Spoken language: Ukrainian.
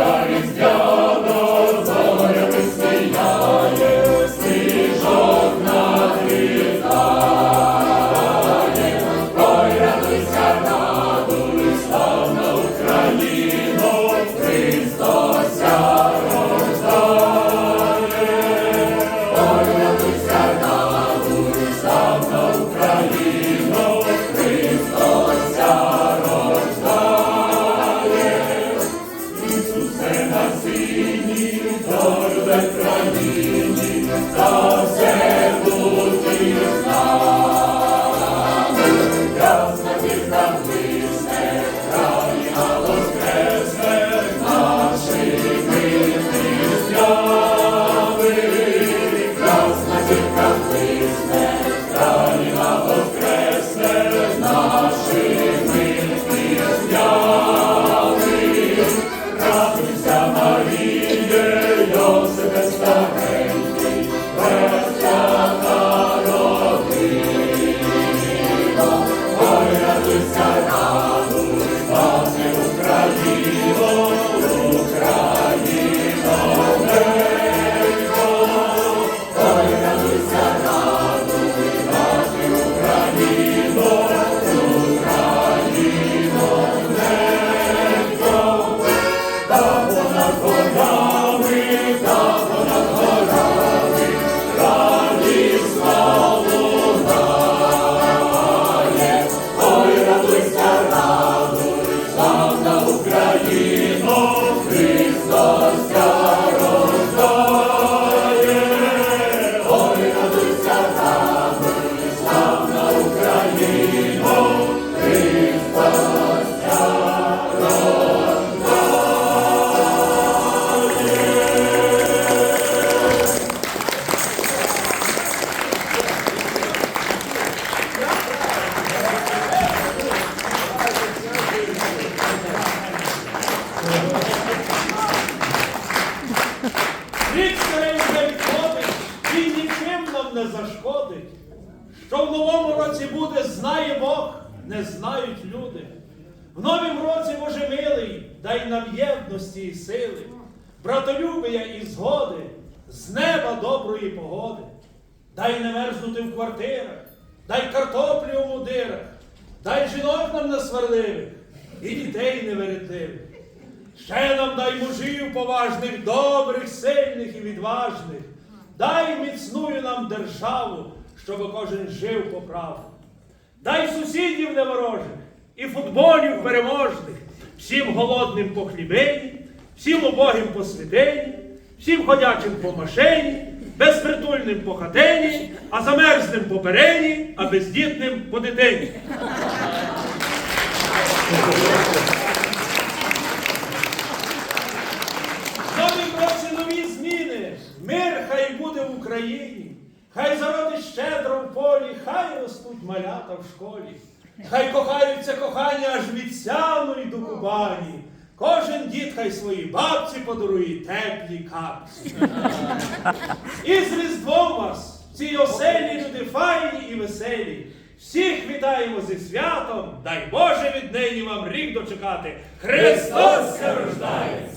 Everybody the. Рік не зашкодить. Що в новому році буде, знає Бог, не знають люди. В новім році, Боже милий, дай нам єдності і сили, братолюбія і згоди, з неба доброї погоди. Дай не мерзнути в квартирах, дай картоплі у мудирах, дай жінок нам несварливих і дітей невередливих. Ще нам дай мужів поважних, добрих, сильних і відважних. Дай нам державу, щоб кожен жив по праву. Дай сусідів неворожих і футболів переможних, всім голодним по хлібині, всім убогим по святині, всім ходячим по машині, безпритульним по хатині, а замерзним по перені, а бездітним по дитині. В новім році нові зміни. Мир хай буде в Україні. Хай зародить щедро в полі, хай ростуть малята в школі. Хай кохаються кохання аж від сяну й до Кубані. Кожен дід хай своїй бабці подарує теплі капці. І з Різдвом вас, в цій оселі люди файні і веселі. Всіх вітаємо зі святом, дай Боже віднині вам рік дочекати. Христос се рождає!